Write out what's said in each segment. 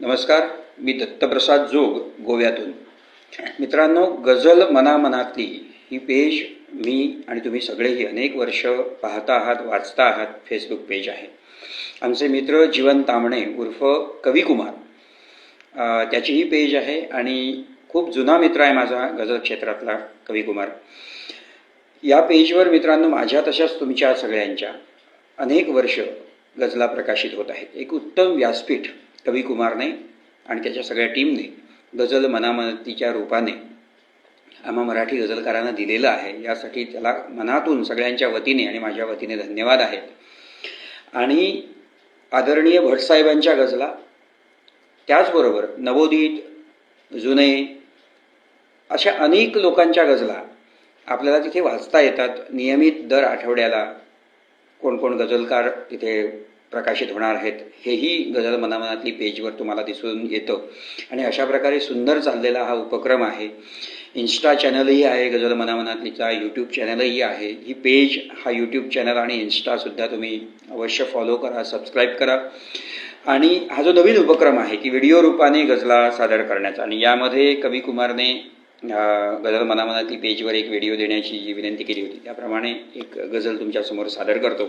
नमस्कार मी दत्तप्रसाद जोग गोव्यातून. मित्रांनो गझल मनामनातली ही पेज मी आणि तुम्ही सगळेही अनेक वर्ष पाहता आहात वाचता आहात फेसबुक पेज आहे. आमचे मित्र जीवन तांबणे उर्फ कविकुमार अ, त्याची ही पेज आहे आणि खूप जुना मित्र आहे माझा गझल क्षेत्रातला कविकुमार. या पेजवर मित्रांनो माझ्या तशाच तुमच्या सगळ्यांच्या अनेक वर्ष गझला प्रकाशित होत आहेत. एक उत्तम व्यासपीठ कवी कुमारने आणि त्याच्या सगळ्या टीमने गझल मनामतीच्या रूपाने आम्हा मराठी गझलकारांना दिलेलं आहे. यासाठी त्याला मनातून सगळ्यांच्या वतीने आणि माझ्या वतीने धन्यवाद आहेत आणि आदरणीय भटसाहेबांच्या गझला त्याचबरोबर नवोदित जुने अशा अनेक लोकांच्या गझला आपल्याला तिथे वाचता येतात. नियमित दर आठवड्याला कोण कोण गझलकार तिथे प्रकाशित होणार आहेत हेही गझल मनामनातली पेजवर तुम्हाला दिसून येतं. आणि अशा प्रकारे सुंदर चाललेला हा उपक्रम आहे. इन्स्टा चॅनलही आहे गझल मनामनातलीचा यूट्यूब चॅनलही आहे. ही पेज हा यूट्यूब चॅनल आणि इन्स्टासुद्धा तुम्ही अवश्य फॉलो करा सबस्क्राईब करा. आणि हा जो नवीन उपक्रम आहे की व्हिडिओ रूपाने गजला सादर करण्याचा. आणि यामध्ये कवी कुमारने गजल गझल मनामनातली पेजवर एक व्हिडिओ देण्याची जी विनंती केली होती त्याप्रमाणे एक गझल तुमच्यासमोर सादर करतो.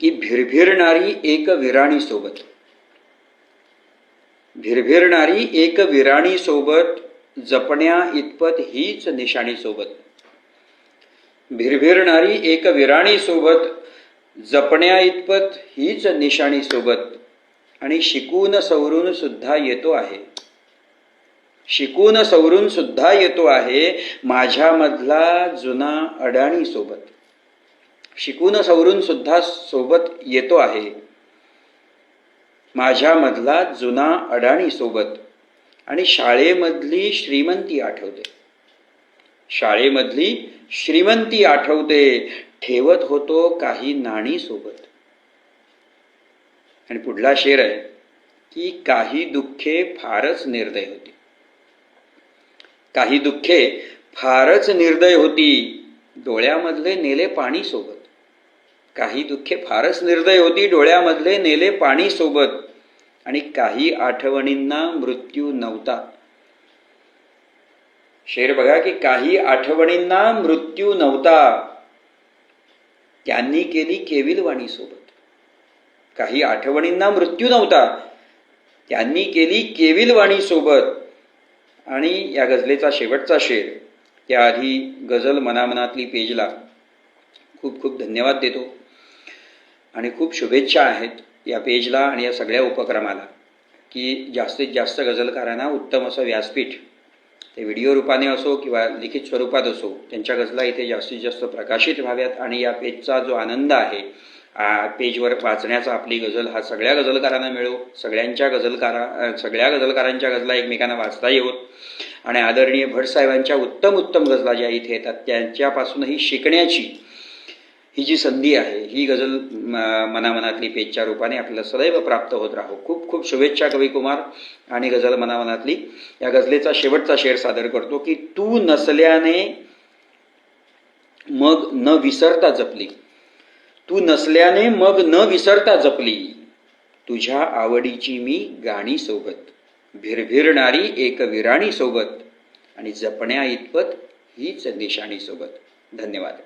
की भिरभिरणारी एक विराणी सोबत. भिरभिरणारी एक विराणी सोबत जपण्या इतपत हीच निशाणी सोबत. भिरभिरणारी एक विराणी सोबत जपण्या इतपत हीच निशाणी सोबत. आणि शिकून सवरून सुद्धा येतो आहे. शिकून सवरून सुद्धा येतो आहे माझ्यामधला जुना अडाणी सोबत. शिकून सवरून सुद्धा सोबत येतो आहे. माझ्यामधला जुना अडाणी सोबत आणि शाळेमधली श्रीमंती आठवते. शाळेमधली श्रीमंती आठवते ठेवत होतो काही नाणी सोबत. आणि पुढला शेर आहे की काही दुःखे फारच निर्दय होती. काही दुःखे फारच निर्दय होती. डोळ्यामधले नेले पाणी सोबत. काही दुःखे फारच निर्दय होती डोळ्यामधले नेले पाणी सोबत. आणि काही आठवणींना मृत्यू नव्हता. शेर बघा की काही आठवणींना मृत्यू नव्हता. त्यांनी केली केविलवाणी सोबत. काही आठवणींना मृत्यू नव्हता. त्यांनी केली केविलवाणी सोबत. आणि या गझलेचा शेवटचा शेर त्याआधी गझल मनामनातली पेजला. खूप खूप धन्यवाद देतो. आणि खूप शुभेच्छा आहेत या पेजला आणि या सगळ्या उपक्रमाला की जास्तीत जास्त गझलकारांना उत्तम असं व्यासपीठ ते व्हिडिओ रूपाने असो किंवा लिखित स्वरूपात असो त्यांच्या गझला इथे जास्तीत जास्त प्रकाशित व्हाव्यात आणि या पेजचा जो आनंद आहे पेजवर वाचण्याचा आपली गझल हा सगळ्या गझलकारांना मिळो सगळ्यांच्या गझलकारा सगळ्या गझलकारांच्या गझला एकमेकांना वाचता येऊत आणि आदरणीय भटसाहेबांच्या उत्तम उत्तम गझला ज्या इथे येतात त्यांच्यापासूनही शिकण्याची ही जी संधी आहे ही गझल मनामनातली पेजच्या रूपाने आपल्याला सदैव प्राप्त होत राहो. खूप खूप शुभेच्छा कवी कुमार आणि गझल मनामनातली. या गझलेचा शेवटचा शेर सादर करतो की तू नसल्याने मग न विसरता जपली. तू नसल्याने मग न विसरता जपली. तुझ्या आवडीची मी गाणी सोबत भिरभिरणारी एक विराणी सोबत आणि जपण्या इतपत हीच निशाणी सोबत. धन्यवाद.